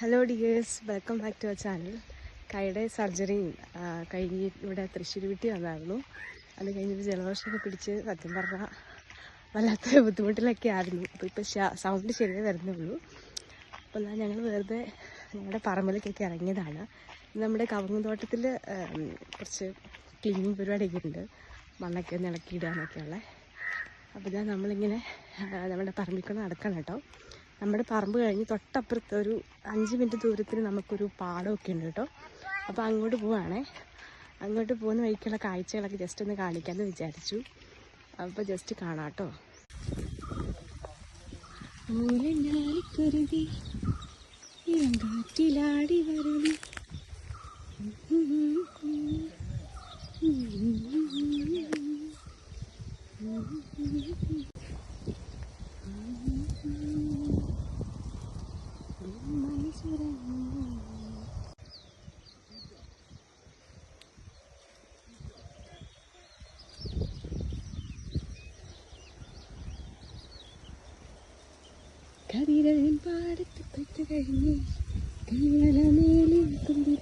Hello dears welcome back to our channel കൈയുടെ surgery കഴിഞ്ഞ് ഇവിടെ തൃശ്ശൂർ വീട്ടിൽ വന്നായിരുന്നു. അത് കഴിഞ്ഞിട്ട് ജലദോഷമൊക്കെ പിടിച്ച് സത്യം പറഞ്ഞാൽ വല്ലാത്ത ബുദ്ധിമുട്ടിലൊക്കെ ആയിരുന്നു. അപ്പോൾ ഇപ്പോൾ സൗണ്ട് ശരിയായി വരുന്നുള്ളൂ. അപ്പോൾ എന്നാൽ ഞങ്ങൾ വെറുതെ ഞങ്ങളുടെ പറമ്പിലേക്കൊക്കെ ഇറങ്ങിയതാണ്. നമ്മുടെ കവുങ്ങുതോട്ടത്തിൽ കുറച്ച് ക്ലീനിങ് പരിപാടിയൊക്കെ ഉണ്ട്. മണ്ണൊക്കെ ഒന്ന് ഇളക്കിയിടാനൊക്കെയുള്ള അപ്പോൾ ഇതാ നമ്മളിങ്ങനെ നമ്മുടെ പറമ്പിൽ നടക്കണം കേട്ടോ. നമ്മുടെ പറമ്പ് കഴിഞ്ഞ് തൊട്ടപ്പുറത്ത് ഒരു അഞ്ച് മിനിറ്റ് ദൂരത്തിൽ നമുക്കൊരു പാടമൊക്കെ ഉണ്ട് കേട്ടോ. അപ്പോൾ അങ്ങോട്ട് പോവാണേ. അങ്ങോട്ട് പോകുന്ന വഴിക്കുള്ള കാഴ്ചകളൊക്കെ ജസ്റ്റ് ഒന്ന് കാണിക്കാമെന്ന് വിചാരിച്ചു. അപ്പോൾ ജസ്റ്റ് കാണാം കേട്ടോ. വരുതി കതിരവൻ പാടത്ത് പെട്ട് കഴിഞ്ഞ് കണ്ണല മേലിൽ തുമ്പി